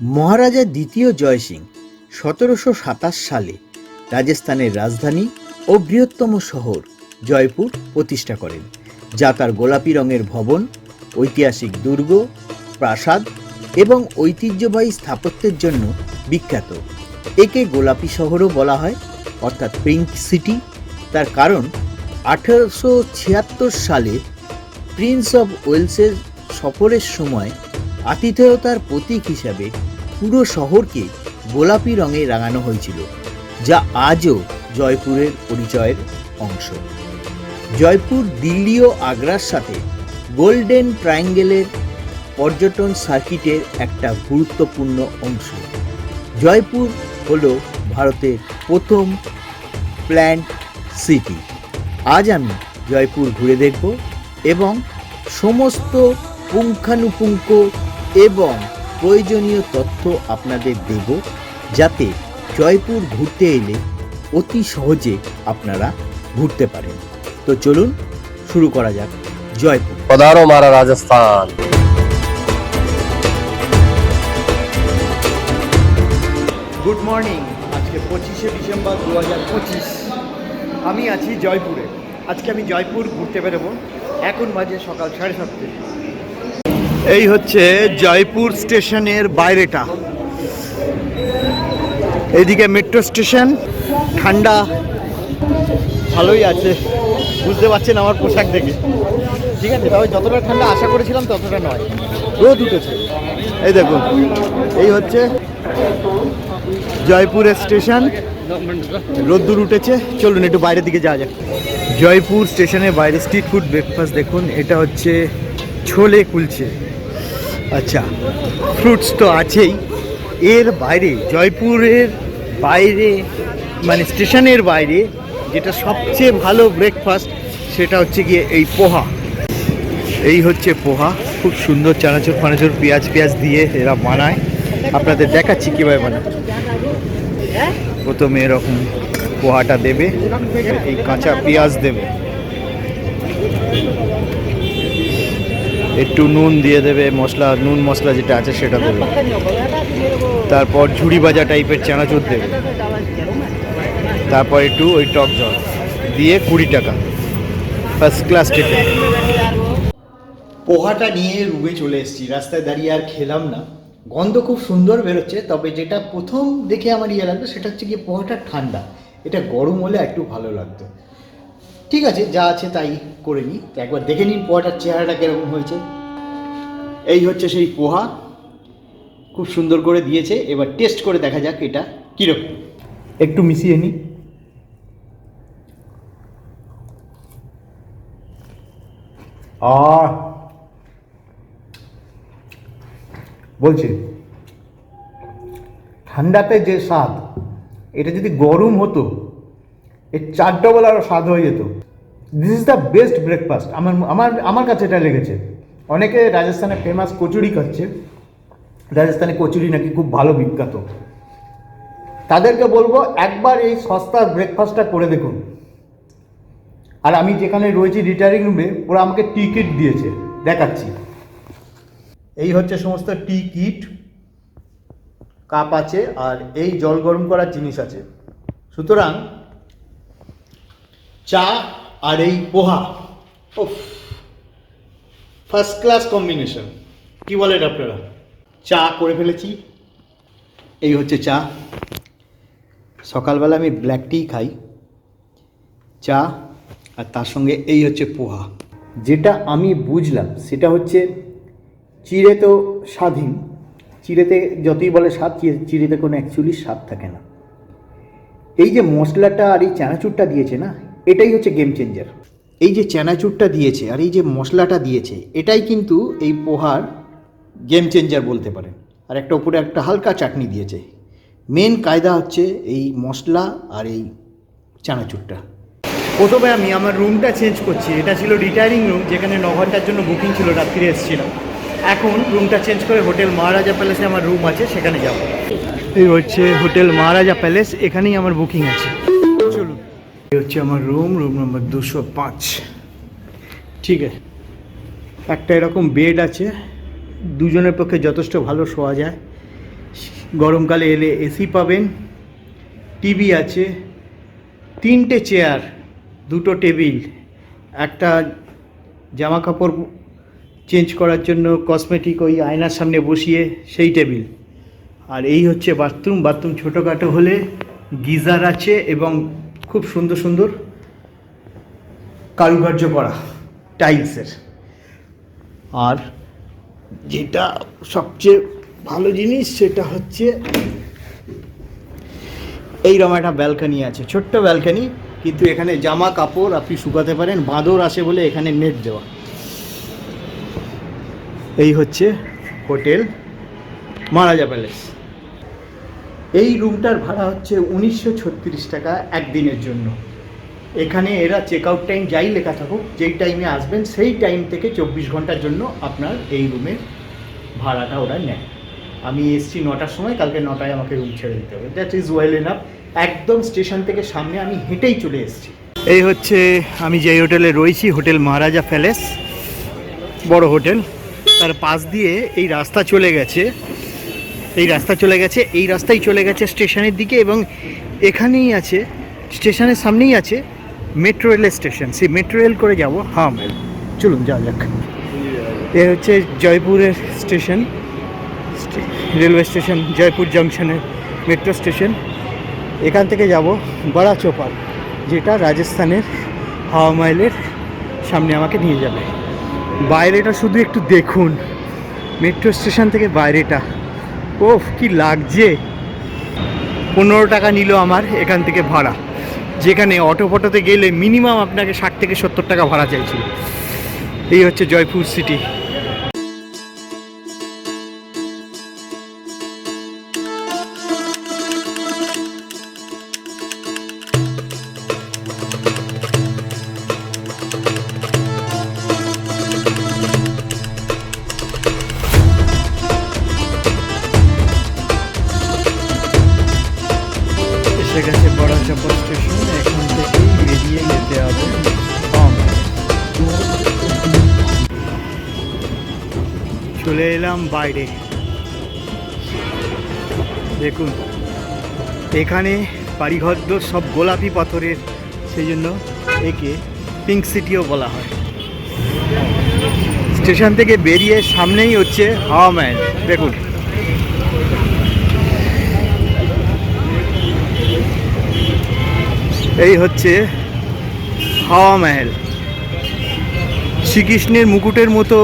মহারাজা দ্বিতীয় জয়সিং সতেরোশো সাতাশ সালে রাজস্থানের রাজধানী ও বৃহত্তম শহর জয়পুর প্রতিষ্ঠা করেন, যা তার গোলাপি রঙের ভবন, ঐতিহাসিক দুর্গ, প্রাসাদ এবং ঐতিহ্যবাহী স্থাপত্যের জন্য বিখ্যাত। একে গোলাপি শহরও বলা হয়, অর্থাৎ পিঙ্ক সিটি। তার কারণ, আঠেরোশো ছিয়াত্তর সালে প্রিন্স অফ ওয়েলসের সফরের সময় আতিথেয়তার প্রতীক হিসাবে পুরো শহরকে গোলাপি রঙে রাঙানো হয়েছিল, যা আজও জয়পুরের পরিচয়ের অংশ। জয়পুর, দিল্লি ও আগ্রার সাথে গোল্ডেন ট্রায়াঙ্গেলের পর্যটন সার্কিটের একটা গুরুত্বপূর্ণ অংশ। জয়পুর হল ভারতের প্রথম প্ল্যান্ট সিটি। আজ আমি জয়পুর ঘুরে দেখব এবং সমস্ত পুঙ্খানুপুঙ্খ এবং প্রয়োজনীয় তথ্য আপনাদের দেব যাতে জয়পুর ঘুরতে এলে অতি সহজে আপনারা ঘুরতে পারেন। তো চলুন শুরু করা যাক জয়পুর। পদারো মারা রাজস্থান। গুড মর্নিং আজকে পঁচিশে ডিসেম্বর দু হাজার পঁচিশ। আমি আছি জয়পুরে। আজকে আমি জয়পুর ঘুরতে বেরোবো। এখন বাজে সকাল সাড়ে সাতটা। এই হচ্ছে জয়পুর স্টেশনের বাইরেটা। এইদিকে মেট্রো স্টেশন ঠান্ডা। ভালোই আছে। বুঝতে পারছেন আমার পোশাক দেখে। ঠিক আছে, তবে যতটা ঠান্ডা আশা করেছিলাম ততটা নয়। রোদ উঠেছে। এই দেখুন, এই হচ্ছে জয়পুরের স্টেশন। রোদ্দুর উঠেছে। চলুন একটু বাইরের দিকে যাওয়া যাক। জয়পুর স্টেশনের বাইরে স্ট্রিট ফুড ব্রেকফাস্ট দেখুন। এটা হচ্ছে ছোলে কুলচে। আচ্ছা ফ্রুটস তো আছেই। এর বাইরে, জয়পুরের বাইরে মানে স্টেশনের বাইরে, যেটা সবচেয়ে ভালো ব্রেকফাস্ট সেটা হচ্ছে গিয়ে এই পোহা। এই হচ্ছে পোহা। খুব সুন্দর চানাচুর ফানাচুর, পেঁয়াজ পেঁয়াজ দিয়ে এরা বানায়। আপনাদের দেখাচ্ছি কীভাবে বানায়। প্রথমে এরকম পোহাটা দেবে, এই কাঁচা পেঁয়াজ দেবে। একটু নুন দিয়ে দেবে, মশলা, নুন মশলা যেটা আছে সেটা দেবে। তারপর ঝুড়ি ভাজা টাইপের চানাচুর দেবে। তারপর একটু ওই টক জল দিয়ে কুড়ি টাকা। ফার্স্ট ক্লাস টিফিন পোহাটা নিয়ে রুমে চলে এসেছি। রাস্তায় দাঁড়িয়ে আর খেলাম না। গন্ধ খুব সুন্দর বেরোচ্ছে, তবে যেটা প্রথম দেখে আমার ইয়ে লাগল সেটা হচ্ছে গিয়ে পোহাটা ঠান্ডা। এটা গরম হলে একটু ভালো লাগতো। ঠিক আছে, যা আছে তাই করে নিই। তো একবার দেখে নিন পোহাটার চেহারাটা কীরকম হয়েছে। এই হচ্ছে সেই পোহা। খুব সুন্দর করে দিয়েছে। এবার টেস্ট করে দেখা যাক এটা কীরকম। একটু মিশিয়ে নিই। আহ! বলছি, ঠান্ডাতে যে স্বাদ, এটা যদি গরম হতো এর চার ডবল আরও স্বাদ হয়ে যেত। This is the best breakfast আমার আমার আমার কাছে এটা লেগেছে। অনেকে রাজস্থানে ফেমাস কচুরি খাচ্ছে। রাজস্থানে কচুরি নাকি খুব ভালো বিখ্যাত। তাদেরকে বলব, একবার এই সস্তার ব্রেকফাস্টটা করে দেখুন। আর আমি যেখানে রয়েছি রিটায়ারিং রুমে ওরা আমাকে টি কিট দিয়েছে। দেখাচ্ছি। এই হচ্ছে সমস্ত টি কিট কাপ আছে, আর এই জল গরম করার জিনিস আছে। সুতরাং চা আর এই পোহা। ওফ ফার্স্ট ক্লাস কম্বিনেশন কি বলেন আপনারা? চা করে ফেলেছি। এই হচ্ছে চা। সকালবেলা আমি ব্ল্যাক টি খাই। চা আর তার সঙ্গে এই হচ্ছে পোহা। যেটা আমি বুঝলাম, সেটা হচ্ছে চিড়ে তো স্বাধীন। চিড়েতে যতই বলে স্বাদ চিড়েতে কোনো অ্যাকচুয়ালি স্বাদ থাকে না। এই যে মশলাটা আর এই চানাচুরটা দিয়েছে না এটাই হচ্ছে গেম চেঞ্জার এই যে চানাচুরটা দিয়েছে আর এই যে মশলাটা দিয়েছে এটাই কিন্তু এই পোহার গেম চেঞ্জার বলতে পারেন আর একটা উপরে একটা হালকা চাটনি দিয়েছে। মেন কায়দা হচ্ছে এই মশলা আর এই চানাচুরটা। প্রথমে আমি আমার রুমটা চেঞ্জ করছি। এটা ছিল রিটায়ারিং রুম যেখানে ন ঘণ্টার জন্য বুকিং ছিল রাত্রিরে এসেছিলাম। এখন রুমটা চেঞ্জ করে হোটেল মহারাজা প্যালেসে আমার রুম আছে সেখানে যাব। এই হচ্ছে হোটেল মহারাজা প্যালেস এখানেই আমার বুকিং আছে। হচ্ছে আমার রুম রুম নম্বর দুশো পাঁচ। ঠিক আছে। একটা এরকম বেড আছে। দুজনের পক্ষে যথেষ্ট ভালো শোয়া যায়। গরমকালে এলে এসি পাবেন। টিভি আছে। তিনটে চেয়ার দুটো টেবিল একটা জামা কাপড় চেঞ্জ করার জন্য কসমেটিক ওই আয়নার সামনে বসিয়ে সেই টেবিল আর এই হচ্ছে বাথরুম বাথরুম ছোটোখাটো হলে গিজার আছে এবং খুব সুন্দর সুন্দর কারুকার্য করা টাইলসের। আর যেটা সবচেয়ে ভালো জিনিস সেটা হচ্ছে এইরকম একটা ব্যালকানি আছে, ছোট্ট ব্যালকানি, কিন্তু এখানে জামা কাপড় আপনি শুকাতে পারেন, বাঁদর আসে বলে এখানে নেট দেওয়া। এই হচ্ছে হোটেল মহারাজা প্যালেস। এই রুমটার ভাড়া হচ্ছে উনিশশো ছত্রিশ টাকা একদিনের জন্য। এখানে এরা চেক আউট টাইম যাই লেখা থাকুক, যেই টাইমে আসবেন, সেই টাইম থেকে চব্বিশ ঘণ্টার জন্য আপনার এই রুমের ভাড়াটা ওরা নেয়। আমি এসছি নটার সময়, কালকে নটায় আমাকে রুম ছেড়ে দিতে হবে। দ্যাট ইজ ওয়েল এনাফ একদম স্টেশন থেকে সামনে আমি হেঁটেই চলে এসেছি। এই হচ্ছে আমি যেই হোটেলে রয়েছি, হোটেল মহারাজা প্যালেস। বড় হোটেল। তার পাশ দিয়ে এই রাস্তা চলে গেছে। এই রাস্তা চলে গেছে, এই রাস্তাই চলে গেছে স্টেশনের দিকে এবং এখানেই আছে, স্টেশনের সামনেই আছে মেট্রো রেলের স্টেশন। সেই মেট্রো রেল করে যাব হাম চলুন, যাওয়া যাক। এ হচ্ছে জয়পুরের স্টেশন। রেলওয়ে স্টেশন, জয়পুর জংশনের মেট্রো স্টেশন। এখান থেকে যাব বড়া চোপাল, যেটা রাজস্থানের হাওয়া মাইলের সামনে আমাকে নিয়ে যাবে। বাইরেটা শুধু একটু দেখুন। মেট্রো স্টেশন থেকে বাইরেটা। ওফ কি লাগছে। পনেরো টাকা নিল আমার এখান থেকে ভাড়া। যেখানে অটো ফটোতে গেলে মিনিমাম আপনাকে ষাট থেকে সত্তর টাকা ভাড়া চাইছিল। এই হচ্ছে জয়পুর সিটি চলে এলাম বাইরে। দেখুন, এখানে বাড়িঘরদোর সব গোলাপি পাথরের, সেই জন্য একে পিঙ্ক সিটিও বলা হয়। স্টেশন থেকে বেরিয়ে সামনেই হচ্ছে হাওয়া ম্যান দেখুন। এই হচ্ছে হাওয়া মহল। শ্রীকৃষ্ণের মুকুটের মতো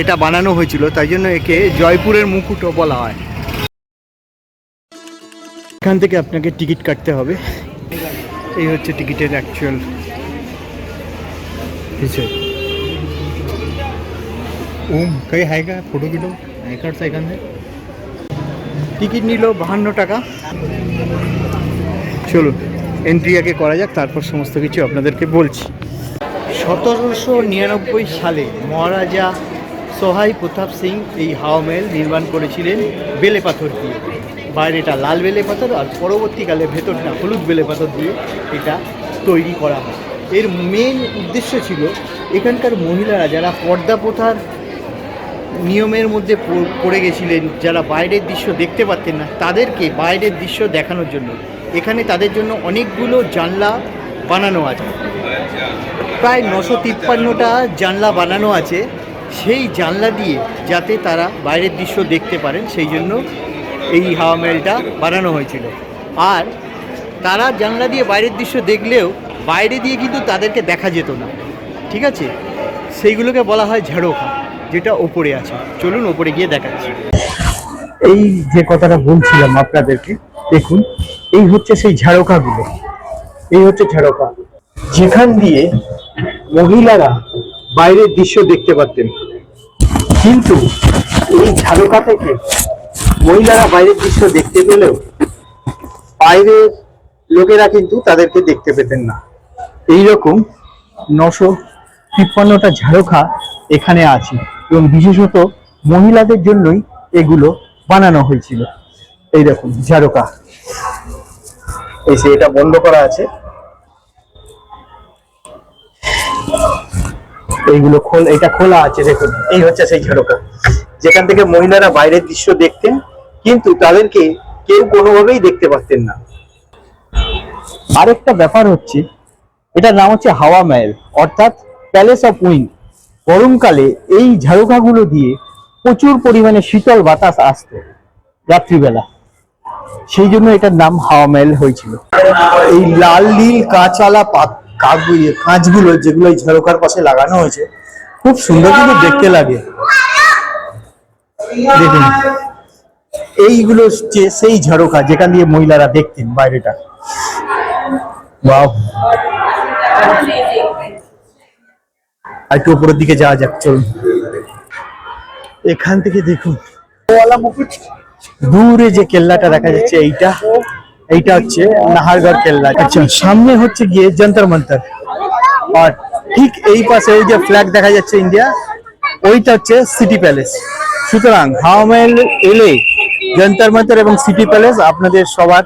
এটা বানানো হয়েছিল তাই জন্য একে জয়পুরের মুকুটও বলা হয়। এখান থেকে আপনাকে টিকিট কাটতে হবে। এই হচ্ছে টিকিটের অ্যাকচুয়াল ওম কই হাইগা ফটো ভিডিও হাইকার এখান থেকে? টিকিট নিল বাহান্ন টাকা। চলুন এন্ট্রি আগে করা যাক তারপর সমস্ত কিছু আপনাদেরকে বলছি। সতেরোশো নিরানব্বই সালে মহারাজা সোহাই প্রতাপ সিং এই হাওয়া মহল নির্মাণ করেছিলেন বেলে পাথর দিয়ে। বাইরেটা লাল বেলে পাথর আর পরবর্তীকালে ভেতরটা হলুদ বেলে পাথর দিয়ে এটা তৈরি করা হয়। এর মেন উদ্দেশ্য ছিল এখানকার মহিলারা যারা পর্দা প্রথার নিয়মের মধ্যে পড়ে গেছিলেন, যারা বাইরের দৃশ্য দেখতে পারতেন না, তাদেরকে বাইরের দৃশ্য দেখানোর জন্য। এখানে তাদের জন্য অনেকগুলো জানলা বানানো আছে। প্রায় নশো তিপ্পান্নটা জানলা বানানো আছে। সেই জানলা দিয়ে যাতে তারা বাইরের দৃশ্য দেখতে পারেন, সেই জন্য এই হাওয়া মেলটা বানানো হয়েছিল। আর তারা জানলা দিয়ে বাইরের দৃশ্য দেখলেও বাইরে দিয়ে কিন্তু তাদেরকে দেখা যেত না। ঠিক আছে? সেইগুলোকে বলা হয় ঝাড়োখা, যেটা ওপরে আছে। চলুন ওপরে গিয়ে দেখাচ্ছি। এই যে কথাটা বলছিলাম আপনাদেরকে, দেখুন, এই হচ্ছে সেই ঝাড়কাগুলো এই হচ্ছে ঝাড়কা যেখান দিয়ে মহিলারা বাইরের দৃশ্য দেখতে পারতেন। কিন্তু এই ঝাড়কা থেকে মহিলারা বাইরের দৃশ্য দেখতে পেলেও বাইরের লোকেরা কিন্তু তাদেরকে দেখতে পেতেন না। এই রকম নশো তিপ্পান্নটা ঝাড়খা এখানে আছে এবং বিশেষত মহিলাদের জন্যই এগুলো বানানো হয়েছিল। এই দেখুন ঝাড়কা এই যে এটা বন্ধ করা আছে। এইগুলো খোল এটা খোলা আছে, দেখুন। এই হচ্ছে সেই ঝাড়কা যেখান থেকে মহিলারা বাইরের দৃশ্য দেখতেন, কিন্তু তাদেরকে কেউ কোনোভাবেই দেখতে পাচ্ছেন না। আরেকটা ব্যাপার হচ্ছে, এটার নাম হচ্ছে হাওয়া মহল অর্থাৎ প্যালেস অফ উইন্ড গরমকালে এই ঝাড়ুকাগুলো দিয়ে প্রচুর পরিমাণে শীতল বাতাস আসতো রাত্রিবেলা। সেই জন্য এটার নাম হাওয়া মহল হয়েছিল। এই লাল, নীল কাঁচওয়ালা পাত- কাঁচগুলো যেগুলো এই পাশে লাগানো হয়েছে, খুব সুন্দর কিন্তু দেখতে লাগে। দেখুন, এইগুলো হচ্ছে সেই ঝাড়ুকা যেখান দিয়ে মহিলারা দেখতেন বাইরেটা। বাহ। একটু উপরের দিকে যাওয়া যাক, চলুন। এখান থেকে দেখুন। দূরে যে কেল্লাটা দেখা যাচ্ছে, এইটা। এইটা হচ্ছে নাহারগড় কেল্লা। আচ্ছা সামনে হচ্ছে গিয়ে যন্তর মন্তর। আর ঠিক এই পাশে ওই যে ফ্ল্যাগ দেখা যাচ্ছে ইন্ডিয়া ওইটা হচ্ছে সিটি প্যালেস সুতরাং হাওয়া এলে যন্তর মন্তর এবং সিটি প্যালেস আপনাদের সবার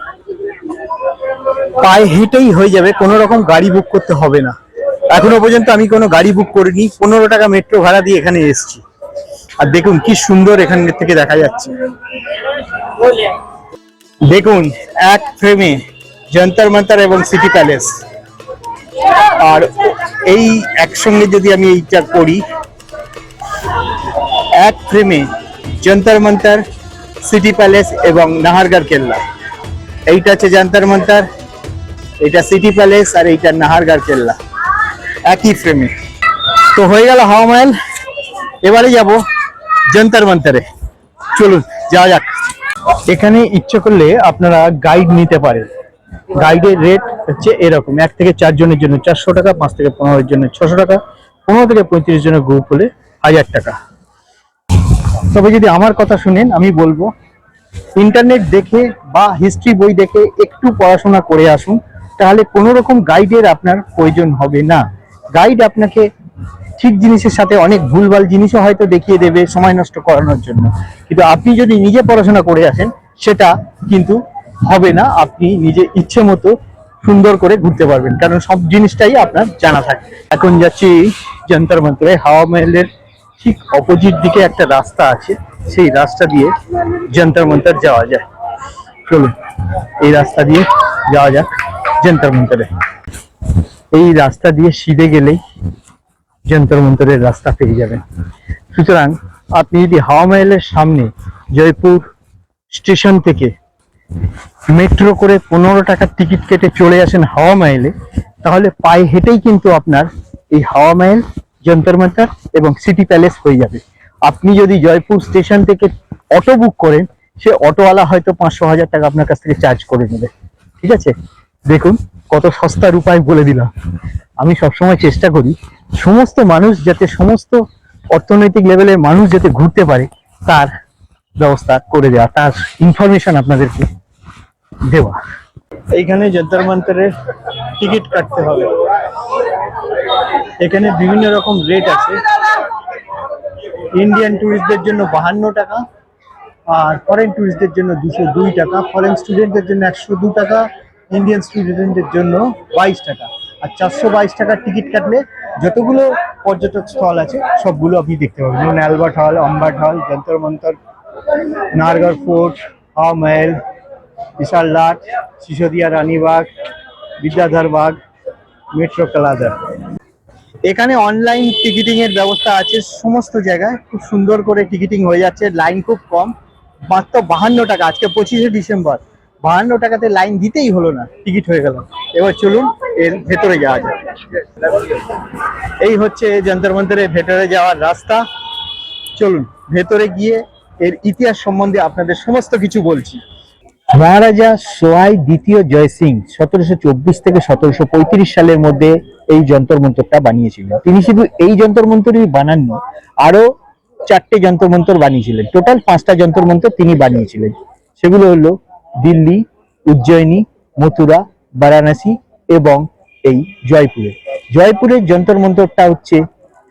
পায়ে হেঁটেই হয়ে যাবে, কোনো রকম গাড়ি বুক করতে হবে না। এখনও পর্যন্ত আমি কোনো গাড়ি বুক করিনি, পনেরো টাকা মেট্রো ভাড়া দিয়ে এখানে এসেছি। আর দেখুন কি সুন্দর এখান থেকে দেখা যাচ্ছে। দেখুন, এক ফ্রেমে যন্তর মন্তর এবং সিটি প্যালেস। আর এই একসঙ্গে যদি আমি এইটা করি, এক ফ্রেমে যন্তর মন্তর, সিটি প্যালেস এবং নাহারগড় কেল্লা। এইটা হচ্ছে যন্তর মন্তর এটা সিটি প্যালেস আর এইটা নাহারগড় কেল্লা। একই ফ্রেমে। তো হয়ে গেল হাওয়া মহল। এবারে যাব যন্তর মন্তরে। চলুন, যাওয়া যাক। এখানে ইচ্ছে করলে আপনারা গাইড নিতে পারেন। গাইডের রেট হচ্ছে এরকম, এক থেকে চার জনের জন্য চারশো টাকা, পাঁচ থেকে পনেরোর জন্য ছশো টাকা, পনেরো থেকে পঁয়ত্রিশ জনের গ্রুপ হলে হাজার টাকা। তবে যদি আমার কথা শুনেন, আমি বলব ইন্টারনেট দেখে বা হিস্ট্রি বই দেখে একটু পড়াশোনা করে আসুন, তাহলে কোনো রকম গাইডের আপনার প্রয়োজন হবে না। গাইড আপনাকে ঠিক জিনিসের সাথে অনেক ভুলভাল জিনিসও হয়তো দেখিয়ে দেবে সময় নষ্ট করানোর জন্য। কিন্তু আপনি যদি নিজে পড়াশোনা করে আসেন, সেটা কিন্তু হবে না। আপনি নিজে ইচ্ছে মতো সুন্দর করে ঘুরতে পারবেন। কারণ সব জিনিসটাই আপনার জানা থাকে এখন যাচ্ছি যন্তর মন্ত্রে হাওয়া মহলের ঠিক অপোজিট দিকে একটা রাস্তা আছে। সেই রাস্তা দিয়ে যন্তর মন্তর যাওয়া যায়। চলুন, এই রাস্তা দিয়ে যাওয়া যাক যন্তর মন্তরে। এই রাস্তা দিয়ে সিধে গেলেই যন্তর মন্তরের রাস্তা পেয়ে যাবেন সুতরাং আপনি যদি হাওয়া মহলের সামনে জয়পুর স্টেশন থেকে মেট্রো করে পনেরো টাকার টিকিট কেটে চলে আসেন হাওয়া মহলে, তাহলে পায়ে হেঁটেই কিন্তু আপনার এই হাওয়া মহল যন্তর মন্তর এবং সিটি প্যালেস হয়ে যাবে। আপনি যদি জয়পুর স্টেশন থেকে অটো বুক করেন, সে অটোওয়ালা হয়তো পাঁচশো হাজার টাকা আপনার কাছ থেকে চার্জ করে নেবে। ঠিক আছে? দেখুন কত সস্তার উপায় বলে দিলাম। আমি সবসময় চেষ্টা করি সমস্ত মানুষ যাতে সমস্ত অর্থনৈতিক লেভেলের মানুষ যাতে ঘুরতে পারে, তার ব্যবস্থা করে দেওয়া, তার ইনফরমেশন আপনাদেরকে দেওয়া। এইখানে যন্তর মন্তরের টিকিট কাটতে হবে। এখানে বিভিন্ন রকম রেট আছে। ইন্ডিয়ান ট্যুরিস্টদের জন্য বাহান্ন টাকা আর ফরেন ট্যুরিস্টদের জন্য দুশো দুই টাকা। ফরেন স্টুডেন্টদের জন্য একশো দু টাকা। ইন্ডিয়ান স্টুডেন্টদের জন্য বাইশ টাকা। আর চারশো বাইশ টাকার টিকিট কাটলে যতগুলো পর্যটক স্থল আছে, সবগুলো আপনি দেখতে পাবেন। যেমন অ্যালবার্ট হল, অম্বার্ট হল যন্তর মন্তর নারগড় ফোর্ট হাওয়া মহল বিশাল লাট সিসোদিয়া রানীবাগ, বিদ্যাধর বাগ, মেট্রো কালাদার এখানে অনলাইন টিকিটিং এর ব্যবস্থা আছে, সমস্ত জায়গায়। খুব সুন্দর করে টিকিটিং হয়ে যাচ্ছে লাইন খুব কম। মাত্র বাহান্ন টাকা, আজকে পঁচিশে ডিসেম্বর। বাহান্ন টাকাতে লাইন দিতেই হলো না, টিকিট হয়ে গেল। এবার চলুন এর ভেতরে যাওয়া যায় এই হচ্ছে যন্তর মন্তরের ভেতরে যাওয়ার রাস্তা। চলুন, ভেতরে গিয়ে এর ইতিহাস সম্বন্ধে আপনাদের সমস্ত কিছু বলছি। মহারাজা সোয়াই দ্বিতীয় জয় সিং সতেরোশো চব্বিশ থেকে সতেরোশো পঁয়ত্রিশ সালের মধ্যে এই যন্তর মন্তরটা বানিয়েছিলেন। তিনি শুধু এই যন্তর মন্তরই বানাননি আরও চারটে যন্তর মন্তর বানিয়েছিলেন। টোটাল পাঁচটা যন্তর মন্তর তিনি বানিয়েছিলেন। সেগুলো হলো দিল্লি, উজ্জয়িনী, মথুরা, বারাণসী এবং এই জয়পুরে। জয়পুরের যন্তর মন্তরটা হচ্ছে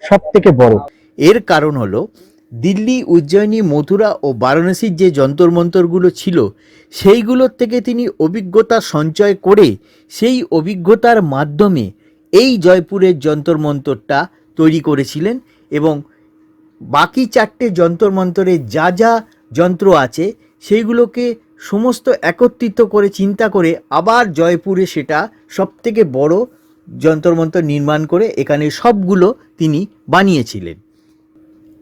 সব থেকে বড়। এর কারণ হলো, দিল্লি, উজ্জয়িনী, মথুরা ও বারাণসীর যে যন্তর মন্তরগুলো ছিল, সেইগুলোর থেকে তিনি অভিজ্ঞতা সঞ্চয় করে সেই অভিজ্ঞতার মাধ্যমে এই জয়পুরের যন্তর মন্তরটা তৈরি করেছিলেন এবং বাকি চারটে যন্তর মন্তরে যা যা যন্ত্র আছে, সেইগুলোকে সমস্ত একত্রিত করে চিন্তা করে আবার জয়পুরে সেটা সবথেকে বড় যন্তরমন্তর নির্মাণ করে এখানে সবগুলো তিনি বানিয়েছিলেন।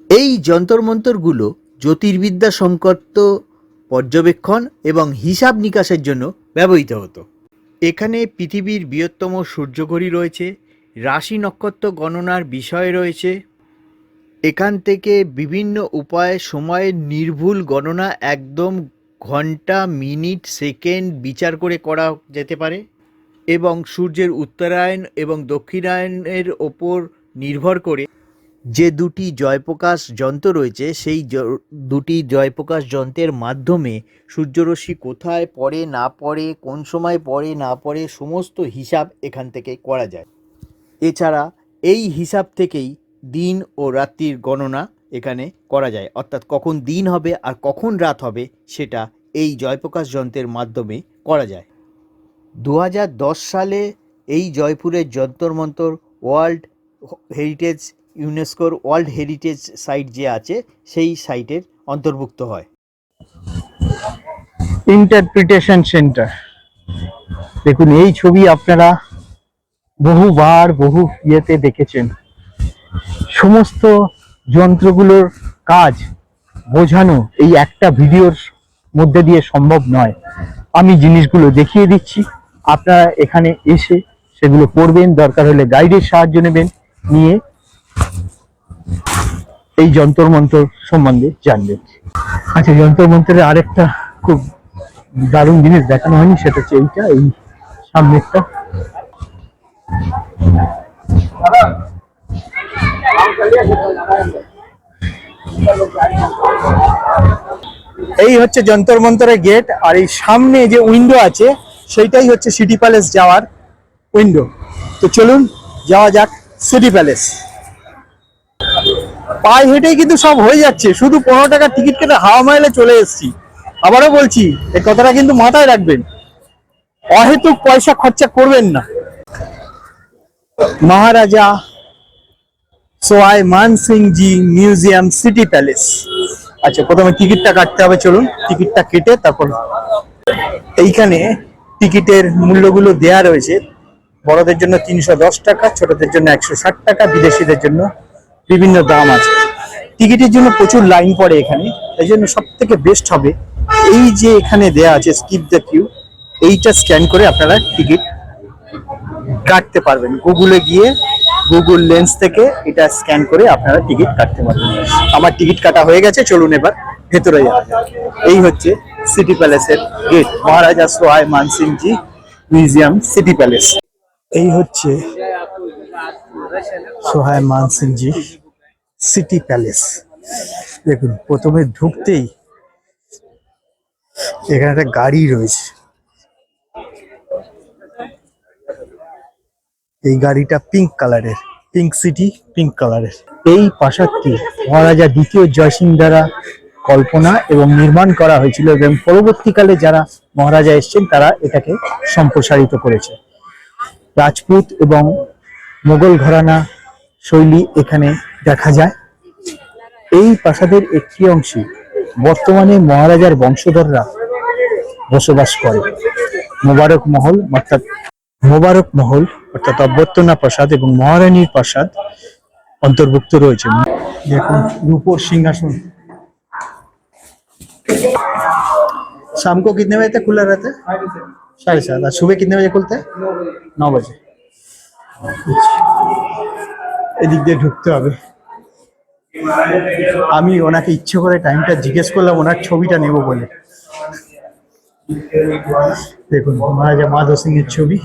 এই যন্তরমন্তরগুলো জ্যোতির্বিদ্যা সংকট পর্যবেক্ষণ এবং হিসাব নিকাশের জন্য ব্যবহৃত হতো। এখানে পৃথিবীর বৃহত্তম সূর্যঘড়ি রয়েছে, রাশি নক্ষত্র গণনার বিষয় রয়েছে। এখান থেকে বিভিন্ন উপায়ে সময়ের নির্ভুল গণনা একদম ঘণ্টা, মিনিট, সেকেন্ড বিচার করে করা যেতে পারে এবং সূর্যের উত্তরায়ণ এবং দক্ষিণায়নের ওপর নির্ভর করে যে দুটি জয়প্রকাশ যন্ত্র রয়েছে, সেই দুটি জয়প্রকাশ যন্ত্রের মাধ্যমে সূর্যরশ্মি কোথায় পড়ে, না পড়ে, কোন সময় পড়ে, না পড়ে, সমস্ত হিসাব এখান থেকে করা যায়। এছাড়া এই হিসাব থেকেই দিন ও রাত্রির গণনা এখানে করা যায়। অর্থাৎ কখন দিন হবে আর কখন রাত হবে সেটা এই জয়প্রকাশ যন্ত্রের মাধ্যমে করা যায়। দু হাজার দশ সালে এই জয়পুরের যন্তর মন্তর ওয়ার্ল্ড হেরিটেজ, ইউনেস্কোর ওয়ার্ল্ড হেরিটেজ সাইট যে আছে, সেই সাইটের অন্তর্ভুক্ত হয়। Interpretation centre. দেখুন, এই ছবি আপনারা বহুবার বহু ইয়েতে দেখেছেন। সমস্ত যন্ত্রগুলোর কাজ বোঝানো এই একটা ভিডিওর মধ্যে দিয়ে সম্ভব নয়। আমি জিনিসগুলো দেখিয়ে দিচ্ছি। আপনারা এখানে এসে সেগুলো পড়বেন। দরকার হলে গাইডের সাহায্য নেবেন। নিয়ে এই যন্তর মন্ত্র সম্বন্ধে জানবেন। আচ্ছা যন্তর মন্ত্রের আরেকটা খুব দারুণ জিনিস দেখানো হয়নি, সেটা হচ্ছে এইটা, এই সামনেরটা। এই হচ্ছে যন্তর মন্তরের গেট আর এই সামনে যে উইন্ডো আছে, সেইটাই হচ্ছে সিটি প্যালেস যাওয়ার উইন্ডো তো চলুন, যাওয়া যাক সিটি প্যালেস পায়ে হেঁটেই কিন্তু সব হয়ে যাচ্ছে। শুধু পনেরো টাকার টিকিট কেটে হাওয়া মাইলে চলে এসেছি। আবারও বলছি, এই কথাটা কিন্তু মাথায় রাখবেন। অহেতুক পয়সা খরচা করবেন না। Maharaja Sawai Man Singh ji museum city palace আচ্ছা প্রথমে টিকিটটা কাটতে হবে, চলুন। টিকিটটা কেটে তারপর এইখানে টিকিটের মূল্যগুলো দেয়া রয়েছে। বড়দের জন্য তিনশো দশ টাকা, ছোটদের জন্য একশো ষাট টাকা, বিদেশিদের জন্য বিভিন্ন দাম আছে। টিকিটের জন্য প্রচুর লাইন পড়ে এখানে। এই জন্য সব থেকে বেস্ট হবে, এই যে এখানে দেয়া আছে স্কিপ দ্য কিউ এইটা স্ক্যান করে আপনারা টিকিট কাটতে পারবেন। গুগলে গিয়ে গুগল লেন্স থেকে এটা স্ক্যান করে আপনারা টিকিট কাটতে পারবেন। আমার টিকিট কাটা হয়ে গেছে, চলুন এবার ভেতরে যাওয়া যাক। এই হচ্ছে city প্যালেসের gate Maharaja Sawai Mansingh ji museum city palace এই হচ্ছে সোহায় মানসিং জি সিটি প্যালেস দেখুন, প্রথমে ঢুকতেই এখানে একটা গাড়ি রয়েছে। এই গাড়িটা পিঙ্ক কালারের পিঙ্ক সিটি পিঙ্ক কালারের এই প্রাসাদটি মহারাজা দ্বিতীয় জয়সিং দ্বারা কল্পনা এবং নির্মাণ করা হয়েছিল এবং পরবর্তীকালে যারা মহারাজা এসেছেন, তারা এটাকে সম্প্রসারিত করেছে। রাজপুত এবং মোগল ঘরানা শৈলী এখানে দেখা যায়। এই প্রাসাদের একটি অংশে বর্তমানে মহারাজার বংশধররা বসবাস করে। মোবারক মহল, অর্থাৎ মোবারক মহল অর্থাৎ অভ্যর্থনা প্রাসাদ এবং মহারানীর প্রাসাদ অন্তর্ভুক্ত রয়েছে দেখুন রূপোর সিংহাসন शाम को कितने बजे तक खुला रहता है साढ़े सात और सुबह कितने बजे खुलता है नौ बजे এদিক দিয়ে ঢুকতে হবে আমি ওনাকে ইচ্ছে করে টাইমটা জিজ্ঞেস করলাম ওনার ছবিটা নেব বলে দেখুন মহারাজা মাধব সিং এর ছবি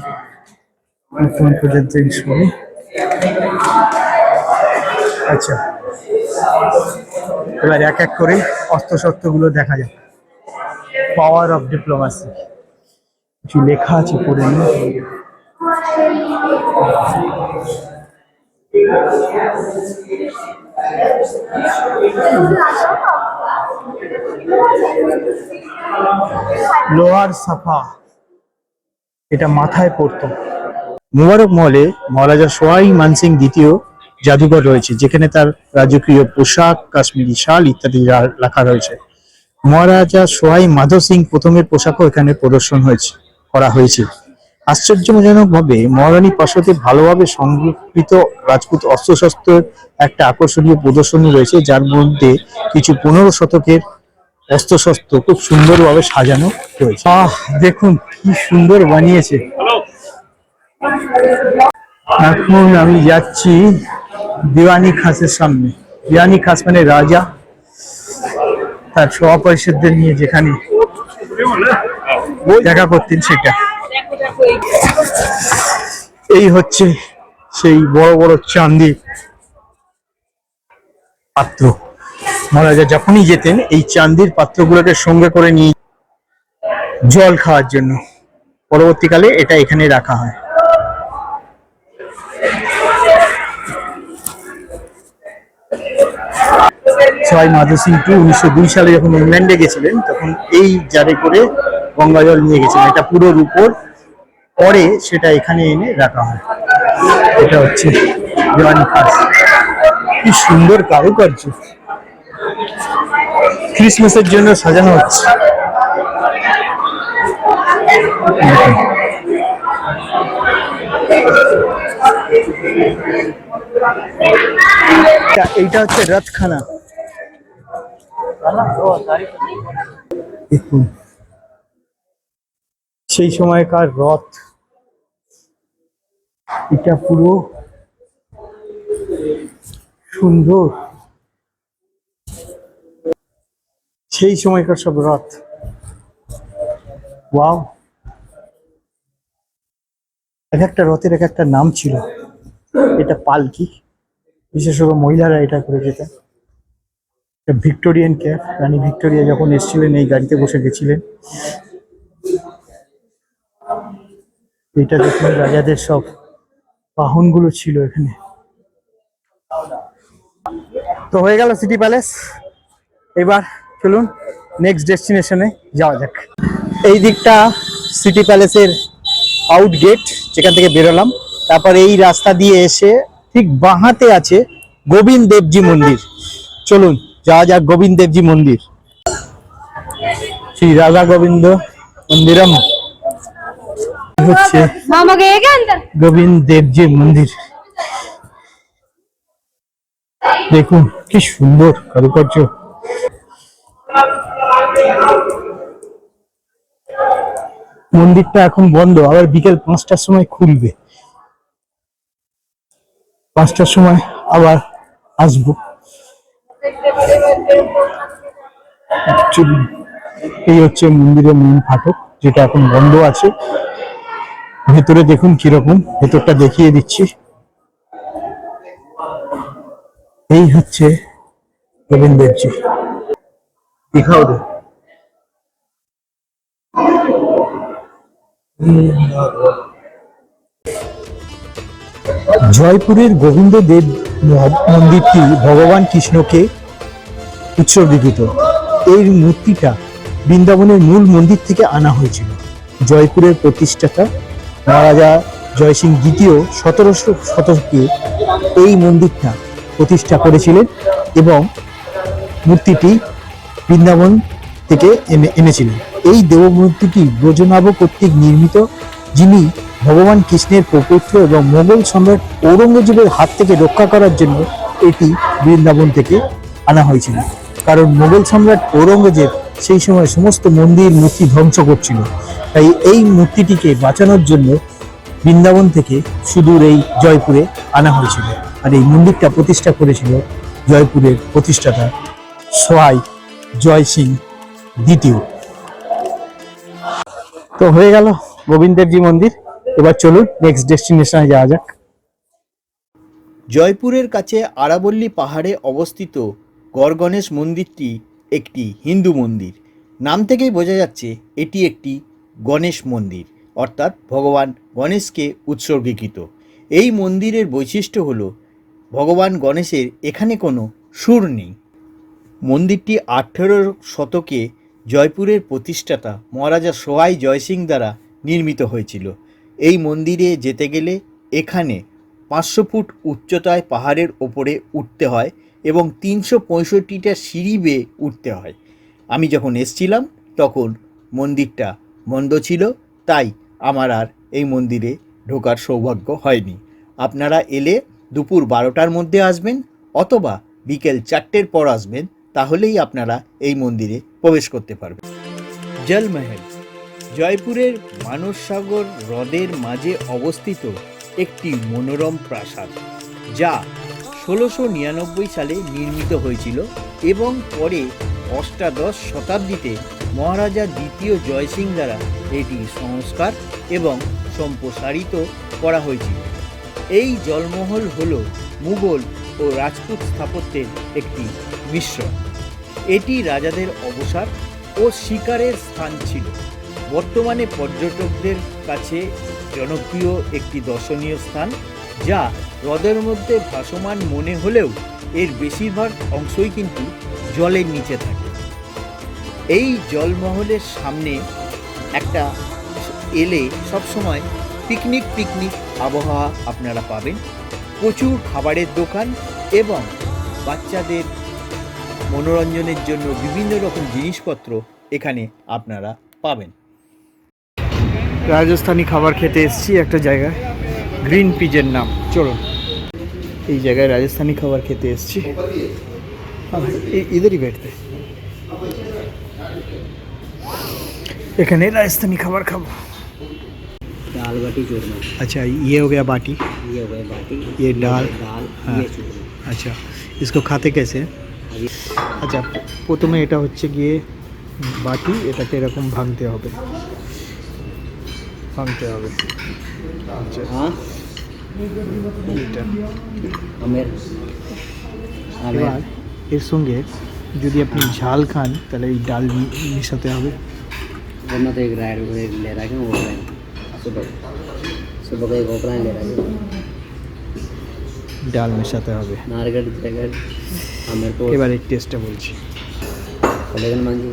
পর্যন্ত এই ছবি আচ্ছা। এবার এক এক করে অস্ত্র শস্ত্রগুলো দেখা যায় পাওয়ার অফ ডিপ্লোমাসি কিছু লেখা আছে পড়ে লোহার সাফা। এটা মাথায় পড়তো। মুবারক মহলে মহারাজা সোয়াই মানসিং দ্বিতীয় জাদুঘর রয়েছে যেখানে তার রাজকীয় পোশাক কাশ্মীরি শাল ইত্যাদি রাখা রয়েছে। মহারাজা সোহাই মাধব সিং প্রথমের পোশাকও এখানে প্রদর্শন হয়েছে করা হয়েছে। আশ্চর্যজনক ভাবে মহারানী প্রাসাদে ভালোভাবে সংরক্ষিত রাজপুত অস্ত্রশস্ত্রের একটা আকর্ষণীয় প্রদর্শনী রয়েছে যার মধ্যে কিছু পনেরো শতকের অস্ত্রশস্ত্র খুব সুন্দরভাবে সাজানো রয়েছে। আহ দেখুন কি সুন্দর বানিয়েছে। এখন আমি যাচ্ছি দিওয়ানি খাসের সামনে। দিওয়ানি খাস মানে রাজা, তার সহপরিষদদের নিয়ে যেখানে দেখা করতেন সেটা। এই হচ্ছে সেই বড় বড় চান্দি পাত্র। মহারাজা যখনই যেতেন, এই চান্দির পাত্রগুলোকে সঙ্গে করে নিয়ে জল খাওয়ার জন্য। পরবর্তীকালে এটা এখানে রাখা হয়। ছয় মাধব সিং টু উনিশশো দুই সালে যখন ইংল্যান্ডে গেছিলেন, তখন এই জারে করে গঙ্গা জল নিয়ে গেছিলেন। এটা পুরো রূপোর পরে সেটা এখানে এনে রাখা হয়। এটা হচ্ছে কি সুন্দর কারুকার্য। ক্রিসমাসের জন্য সাজানো হচ্ছে। এইটা হচ্ছে রথখানা সেই সময়কার রথ, এটা পুরো সুন্দর। সেই সময়কার সব রথ। ওয়াও। এক একটা রথের এক একটা নাম ছিল। এটা পালকি। বিশেষ করে মহিলারা এটা করে যেতেন। Victorian cab. রানী ভিক্টোরিয়া যখন এসেছিলেন, এই গাড়িতে বসে গেছিলেন। এটা দেখুন, রাজাদের সব বাহনগুলো ছিল এখানে। তো হয়ে গেল সিটি প্যালেস। এবার চলুন নেক্সট ডেস্টিনেশনে যাওয়া যাক। এই দিকটা সিটি প্যালেসের আউট গেট যেখান থেকে বেরোলাম। তারপর এই রাস্তা দিয়ে এসে ঠিক বাঁহাতে আছে গোবিন্দ দেবজি মন্দির। চলুন রাজা গোবিন্দেবজি মন্দির শ্রী রাজা গোবিন্দ মন্দিরম হচ্ছে গোবিন্দ দেবজি মন্দির দেখুন কি সুন্দর কারুকার্য মন্দিরটা এখন বন্ধ আবার বিকেল পাঁচটার সময় খুলবে। পাঁচটার সময় আবার আসব। এই হচ্ছে মন্দিরের মূল ফাটক, যেটা এখন বন্ধ আছে। ভেতরে দেখুন কীরকম, ভেতরটা দেখিয়ে দিচ্ছি। এই হচ্ছে গোবিন্দ দেবজি। দেখাও দে জয়পুরের গোবিন্দ দেব মন্দিরটি ভগবান কৃষ্ণকে উৎসর্গীকৃত। এই মূর্তিটা বৃন্দাবনের মূল মন্দির থেকে আনা হয়েছিল। জয়পুরের প্রতিষ্ঠাতা মহারাজা জয়সিং দ্বিতীয় সতেরোশো শতকে এই মন্দিরটা প্রতিষ্ঠা করেছিলেন এবং মূর্তিটি বৃন্দাবন থেকে এনে এনেছিলেন। এই দেবমূর্তিটি ব্রজনাভ কর্তৃক নির্মিত, যিনি ভগবান কৃষ্ণের প্রপুত্র এবং মোগল সম্রাট ঔরঙ্গজেবের হাত থেকে রক্ষা করার জন্য এটি বৃন্দাবন থেকে আনা হয়েছিল। কারণ মোগল সম্রাট ঔরঙ্গজেব সেই সময় সমস্ত মন্দির মূর্তি ধ্বংস করছিল। তাই এই মূর্তিটিকে বাঁচানোর জন্য বৃন্দাবন থেকে সুদূর এই জয়পুরে আনা হয়েছিল আর এই মন্দিরটা প্রতিষ্ঠা করেছিল জয়পুরের প্রতিষ্ঠাতা সোহাই জয় সিং দ্বিতীয়। তো হয়ে গেল গোবিন্দেরজি মন্দির। এবার চলুন নেক্সট ডেস্টিনেশনে যাওয়া যাক। জয়পুরের কাছে আরাবল্লী পাহাড়ে অবস্থিত গড়গণেশ মন্দিরটি একটি হিন্দু মন্দির। নাম থেকেই বোঝা যাচ্ছে এটি একটি গণেশ মন্দির, অর্থাৎ ভগবান গণেশকে উৎসর্গীকৃত। এই মন্দিরের বৈশিষ্ট্য হল, ভগবান গণেশের এখানে কোনো সুর নেই। মন্দিরটি আঠেরো শতকে জয়পুরের প্রতিষ্ঠাতা মহারাজা সোহাই জয়সিং দ্বারা নির্মিত হয়েছিল। এই মন্দিরে যেতে গেলে এখানে পাঁচশো ফুট উচ্চতায় পাহাড়ের ওপরে উঠতে হয় এবং তিনশো পঁয়ষট্টিটা সিঁড়ি বেয়ে উঠতে হয়। আমি যখন এসছিলাম, তখন মন্দিরটা বন্ধ ছিল, তাই আমার আর এই মন্দিরে ঢোকার সৌভাগ্য হয়নি। আপনারা এলে দুপুর বারোটার মধ্যে আসবেন অথবা বিকেল চারটের পর আসবেন, তাহলেই আপনারা এই মন্দিরে প্রবেশ করতে পারবেন। জলমহল, জয়পুরের মানসসাগর হ্রদের মাঝে অবস্থিত একটি মনোরম প্রাসাদ, যা ষোলোশো নিরানব্বই সালে নির্মিত হয়েছিল এবং পরে অষ্টাদশ শতাব্দীতে মহারাজা দ্বিতীয় জয়সিং দ্বারা এটি সংস্কার এবং সম্প্রসারিত করা হয়েছিল। এই জলমহল হল মুঘল ও রাজপুত স্থাপত্যের একটি মিশ্রণ। এটি রাজাদের অবসর ও শিকারের স্থান ছিল। বর্তমানে পর্যটকদের কাছে জনপ্রিয় একটি দর্শনীয় স্থান, যা হ্রদের মধ্যে ভাসমান মনে হলেও এর বেশিরভাগ অংশই কিন্তু জলের নিচে থাকে। এই জলমহলের সামনে একটা এলে সবসময় পিকনিক পিকনিক আবহাওয়া আপনারা পাবেন। প্রচুর খাবারের দোকান এবং বাচ্চাদের মনোরঞ্জনের জন্য বিভিন্ন রকম জিনিসপত্র এখানে আপনারা পাবেন। রাজস্থানি খাবার খেতে এসেছি একটা জায়গায় গ্রিন পিজের নাম চলুন এই জায়গায় রাজস্থানি খাবার খেতে এসেছি ইধারই बैठते এখানে রাজস্থানি খাবার খাবো दाल बाटी चूरमा अच्छा ये हो गया बाटी ये हो गए बाटी ये दाल दाल हाँ। ये चूरमा আচ্ছা इसको খাতে कैसे अभी আচ্ছা প্রথমে এটা হচ্ছে গিয়ে বাটি এটাকে এরকম ভাঙতে হবে ভাঙতে হবে আচ্ছা हाँ এটা आमेर आमेर এবার এর সঙ্গে যদি আপনি ঝাল খান তাহলে এই ডাল মি- মিশাতে হবে वरना तो एक राइड ले रहा है वो ओपलाइन सुबह सुबह का एक ओपलाइन ले रहा है ডাল মেশাতে হবে नारगढ़ जगह आमेर को এবার এই টেস্টটা বলছি फलेगन मांझी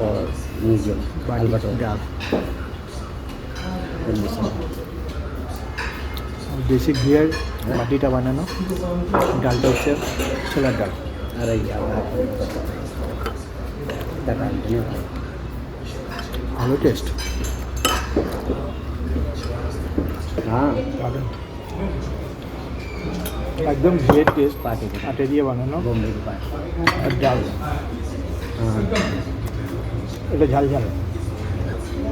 और म्यूजियम বাড়ি। ডাব। বাটিটা বানানো। ডালটা হচ্ছে ছোলার ডাল। আর এই ভালো টেস্ট হ্যাঁ। একদম ঘিয়ের টেস্ট আটে দিয়ে। বানানো। আর ডাল। এটা ঝাল ঝাল।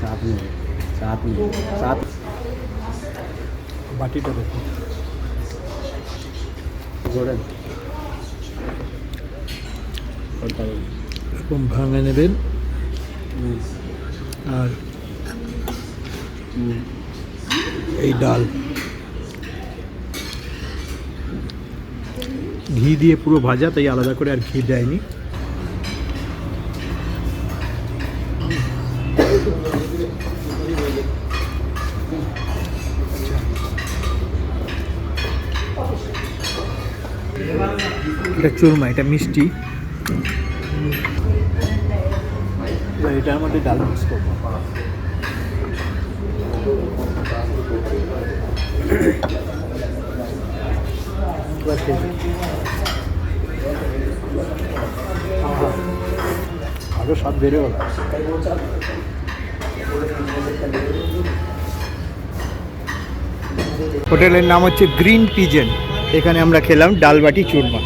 साथ में साथ में साथ বাটিটা দেখুন गोल्डन এরকম ভাঙে নেবেন আর এই ডাল ঘি দিয়ে পুরো ভাজা তাই আলাদা করে আর ঘি দেয়নি চুরমা এটা মিষ্টি। এটার মধ্যে ডাল মিক্স করব। আরও স্বাদ বেড়ে গেল। হোটেলের নাম হচ্ছে গ্রিন পিজেন। এখানে আমরা খেলাম ডাল বাটি চুরমা।